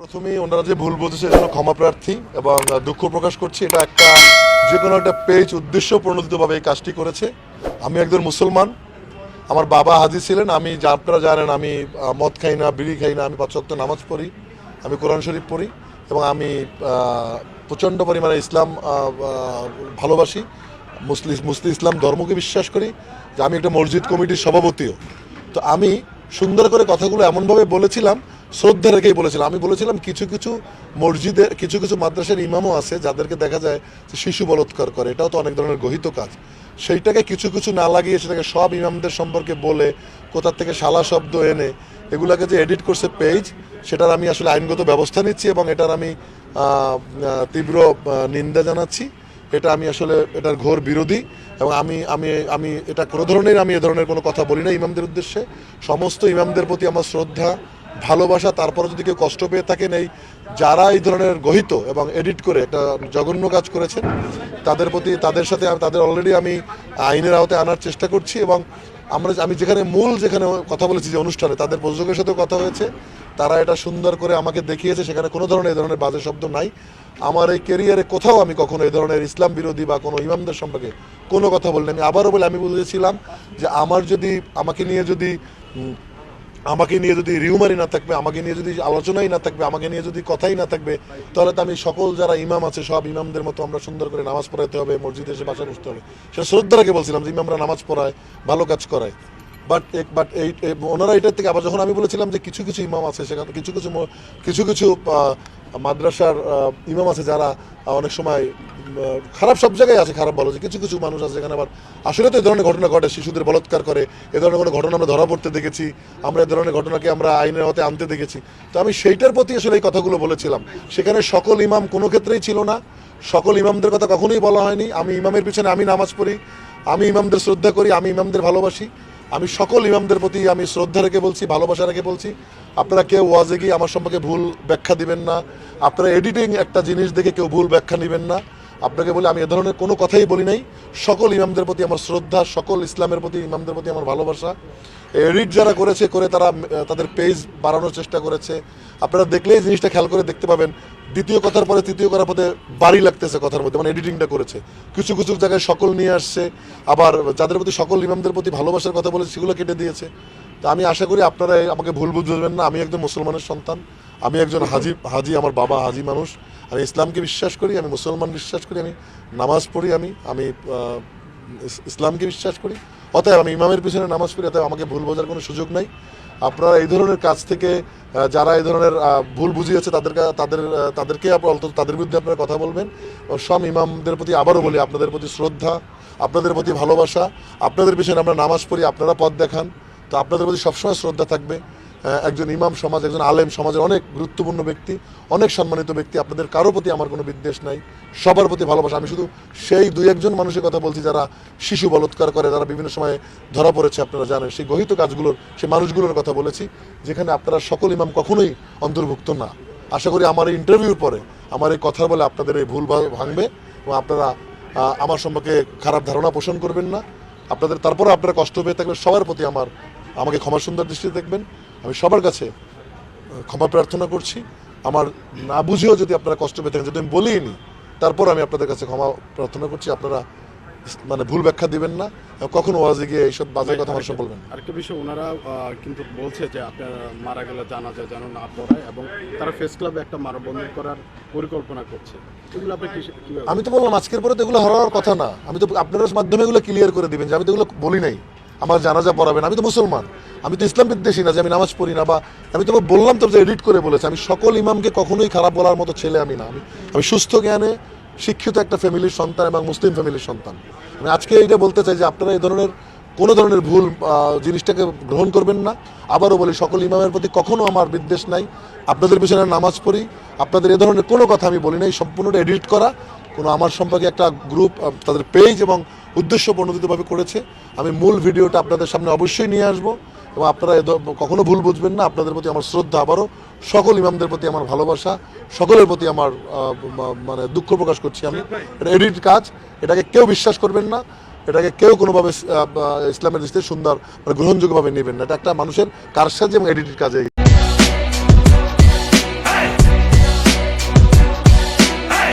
প্রথমেই ওনারা যে ভুল বুঝেছে এর জন্য ক্ষমা প্রার্থী এবং দুঃখ প্রকাশ করছি। এটা একটা যে কোনো একটা পেজ উদ্দেশ্য প্রণোদিতভাবে এই কাজটি করেছে। আমি একজন মুসলমান। আমার বাবা হাজি ছিলেন। আমি যা আপনারা জানেন, আমি মদ খাই না, বিড়ি খাই না, আমি ওয়াক্ত নামাজ পড়ি, আমি কোরআন শরীফ পড়ি এবং আমি প্রচণ্ড পরিমাণে ইসলাম ভালোবাসি। মুসলিম মুসলিম ইসলাম ধর্মকে বিশ্বাস করি যে আমি একটা মসজিদ কমিটির সভাপতিও। তো আমি সুন্দর করে কথাগুলো এমনভাবে বলেছিলাম শ্রদ্ধা রেখেই বলেছিলাম। আমি বলেছিলাম কিছু কিছু মসজিদের, কিছু কিছু মাদ্রাসার ইমামও আছে যাদেরকে দেখা যায় যে শিশু বলৎকার করে। এটাও তো অনেক ধরনের গহিত কাজ। সেইটাকে কিছু কিছু না লাগিয়ে সেটাকে সব ইমামদের সম্পর্কে বলে কোথার থেকে শালা শব্দ এনে, এগুলাকে যে এডিট করছে পেজ সেটার আমি আসলে আইনগত ব্যবস্থা নিচ্ছি এবং এটার আমি তীব্র নিন্দা জানাচ্ছি। এটা আমি আসলে, এটার ঘোর বিরোধী এবং আমি আমি আমি এটা কোনো ধরনের, আমি এ ধরনের কোনো কথা বলি না ইমামদের উদ্দেশ্যে। সমস্ত ইমামদের প্রতি আমার শ্রদ্ধা ভালোবাসা, তারপরে যদি কেউ কষ্ট পেয়ে থাকেন, এই যারা এই ধরনের গহিত এবং এডিট করে একটা জঘন্য কাজ করেছেন, তাদের প্রতি, তাদের সাথে তাদের অলরেডি আমি আইনের আওতায় আনার চেষ্টা করছি এবং আমরা আমি যেখানে মূল যেখানে কথা বলেছি যে অনুষ্ঠানে, তাদের প্রযোজকের সাথেও কথা হয়েছে। তারা এটা সুন্দর করে আমাকে দেখিয়েছে, সেখানে কোনো ধরনের এই ধরনের বাজে শব্দ নাই। আমার এই কেরিয়ারে কোথাও আমি কখনো এই ধরনের ইসলাম বিরোধী বা কোনো ইমামদের সম্পর্কে কোনো কথা বলিনি। আমি আবারও বলে, আমি বলেছিলাম যে আমার যদি, আমাকে নিয়ে যদি আমাকে নিয়ে যদি রিউমারি না থাকবে, আমাকে নিয়ে যদি আলোচনাই না থাকবে, আমাকে নিয়ে যদি কথাই না থাকবে, তাহলে তো আমি সকল যারা ইমাম আছে, সব ইমামদের মতো আমরা সুন্দর করে নামাজ পড়াইতে হবে, মসজিদে এসে বাসায় বসতে হবে। সেটা শ্রদ্ধা রেখে বলছিলাম যে ইমামরা নামাজ পড়ায়, ভালো কাজ করায়। বাট বাট এই ওনারা এটার থেকে আবার যখন আমি বলেছিলাম যে কিছু কিছু ইমাম আছে সেখানে, কিছু কিছু কিছু কিছু মাদ্রাসার ইমাম আছে যারা অনেক সময় খারাপ সব জায়গায় আছে, খারাপ বলো কিছু কিছু মানুষ আছে যেখানে আবার, আসলে তো এই ধরনের ঘটনা ঘটে, শিশুদের বলৎকার করে, এ ধরনের কোনো ঘটনা আমরা ধরা পড়তে দেখেছি, আমরা এ ধরনের ঘটনাকে আমরা আইনের আওতায় আনতে দেখেছি। তো আমি সেইটার প্রতি আসলে এই কথাগুলো বলেছিলাম। সেখানে সকল ইমাম কোনো ক্ষেত্রেই ছিল না, সকল ইমামদের কথা কখনোই বলা হয়নি। আমি ইমামের পিছনে আমি নামাজ পড়ি, আমি ইমামদের শ্রদ্ধা করি, আমি ইমামদের ভালোবাসি। আমি সকল ইমামদের প্রতি আমি শ্রদ্ধা রেখে বলছি, ভালোবাসা রেখে বলছি। আপনারা কেউ ওয়াজে গিয়ে আমার সম্পর্কে ভুল ব্যাখ্যা দিবেন না। আপনারা এডিটিং একটা জিনিস দেখে কেউ ভুল ব্যাখ্যা নেবেন না। আপনাকে বলে, আমি এ ধরনের কোনো কথাই বলি নাই। সকল ইমামদের প্রতি আমার শ্রদ্ধা, সকল ইসলামের প্রতি, ইমামদের প্রতি আমার ভালোবাসা। এডিট যারা করেছে, করে তারা তাদের পেজ বাড়ানোর চেষ্টা করেছে। আপনারা দেখলেই জিনিসটা খেয়াল করে দেখতে পাবেন, দ্বিতীয় কথার পরে তৃতীয় করার পথে বাড়ি লাগতেছে কথার মধ্যে মানে এডিটিংটা করেছে। কিছু কিছু জায়গায় সকল নিয়ে আসছে, আবার যাদের প্রতি সকল ইমামদের প্রতি ভালোবাসার কথা বলেছে, সেগুলো কেটে দিয়েছে। তো আমি আশা করি আপনারা আমাকে ভুল বুঝবেন না, আমি একজন মুসলমানের সন্তান। আমি একজন হাজি হাজি, আমার বাবা হাজি মানুষ। আমি ইসলামকে বিশ্বাস করি, আমি মুসলমান বিশ্বাস করি, আমি নামাজ পড়ি, আমি আমি ইসলামকে বিশ্বাস করি। অতএব আমি ইমামের পিছনে নামাজ পড়ি, অতএব আমাকে ভুল বোঝার কোনো সুযোগ নাই। আপনারা এই ধরনের কাজ থেকে যারা এই ধরনের ভুল বুঝিয়েছে, তাদের তাদের তাদেরকে অন্তত তাদের বিরুদ্ধে আপনারা কথা বলবেন। সব ইমামদের প্রতি আবারও বলি, আপনাদের প্রতি শ্রদ্ধা, আপনাদের প্রতি ভালোবাসা, আপনাদের পিছনে আমরা নামাজ পড়ি, আপনারা পথ দেখান। তো আপনাদের প্রতি সবসময় শ্রদ্ধা থাকবে। একজন ইমাম সমাজ, একজন আলেম সমাজের অনেক গুরুত্বপূর্ণ ব্যক্তি, অনেক সম্মানিত ব্যক্তি। আপনাদের কারও প্রতি আমার কোনো বিদ্বেষ নাই, সবার প্রতি ভালোবাসা। আমি শুধু সেই দুই একজন মানুষের কথা বলছি যারা শিশু বলৎকার করে, যারা বিভিন্ন সময়ে ধরা পড়েছে, আপনারা জানেন। সেই গহিত কাজগুলোর, সেই মানুষগুলোর কথা বলেছি, যেখানে আপনারা সকল ইমাম কখনোই অন্তর্ভুক্ত না। আশা করি আমার এই ইন্টারভিউর পরে, আমার এই কথা বলে আপনাদের এই ভুল ভাঙবে এবং আপনারা আমার সম্পর্কে খারাপ ধারণা পোষণ করবেন না। আপনাদের তারপরে আপনারা কষ্ট পেয়ে থাকলে সবার প্রতি আমার, আমাকে ক্ষমা সুন্দর দৃষ্টিতে দেখবেন। আমি সবার কাছে ক্ষমা প্রার্থনা করছি। আমার না বুঝেও যদি আপনারা কষ্ট পেয়ে থাকেন যদি আমি বলিনি তারপর আমি আপনাদের কাছে ক্ষমা প্রার্থনা করছি। আপনারা মানে ভুল ব্যাখ্যা দিবেন না। কখনো ওয়াজে গিয়ে এইসব বাজে কথা আমার সঙ্গে বলবেন। আরেকটা বিষয় ওনারা কিন্তু বলছে যে আপনার মারা গেলে জানা যায় যেন না পড়ায় এবং তারা ফেস ক্লাবে একটা মানববন্ধন করার পরিকল্পনা করছে। এগুলো আপনি আমি তো বললাম আজকের পরে তো এগুলো হওয়ার কথা না। আমি তো আপনাদের মাধ্যমে এগুলো ক্লিয়ার করে দিবেন যে আমি তো এগুলো বলি নাই। আমার জানাজা পড়াবেন, আমি তো মুসলমান। আমি তো ইসলাম বিদ্বেষী না যে আমি নামাজ পড়ি না বা আমি তো বললাম তো যে এডিট করে বলেছে। আমি সকল ইমামকে কখনোই খারাপ বলার মতো ছেলে আমি না। আমি আমি সুস্থ জ্ঞানে শিক্ষিত একটা ফ্যামিলির সন্তান এবং মুসলিম ফ্যামিলির সন্তান। আমি আজকে এইটা বলতে চাই যে আপনারা এই ধরনের, কোনো ধরনের ভুল জিনিসটাকে গ্রহণ করবেন না। আবারও বলি, সকল ইমামের প্রতি কখনো আমার বিদ্বেষ নাই। আপনাদের পিছনে নামাজ পড়ি। আপনাদের এ ধরনের কোনো কথা আমি বলি নাই। সম্পূর্ণটা এডিট করা। কোনো আমার সম্পর্কে একটা গ্রুপ তাদের পেজ এবং উদ্দেশ্য প্রণোদিতভাবে করেছে। আমি মূল ভিডিওটা আপনাদের সামনে অবশ্যই নিয়ে আসব এবং আপনারা কখনো ভুল বুঝবেন না। আপনাদের প্রতি আমার শ্রদ্ধা আবারও। সকল ইমামদের প্রতি আমার ভালোবাসা। সকলের প্রতি আমার মানে দুঃখ প্রকাশ করছি আমি। এটা এডিট কাজ। এটাকে কেউ বিশ্বাস করবেন না। এটাকে কেউ কোনোভাবে ইসলামের দৃষ্টিতে সুন্দর মানে গ্রহণযোগ্যভাবে নেবেন না। এটা একটা মানুষের কারসাজি এবং এডিটের কাজে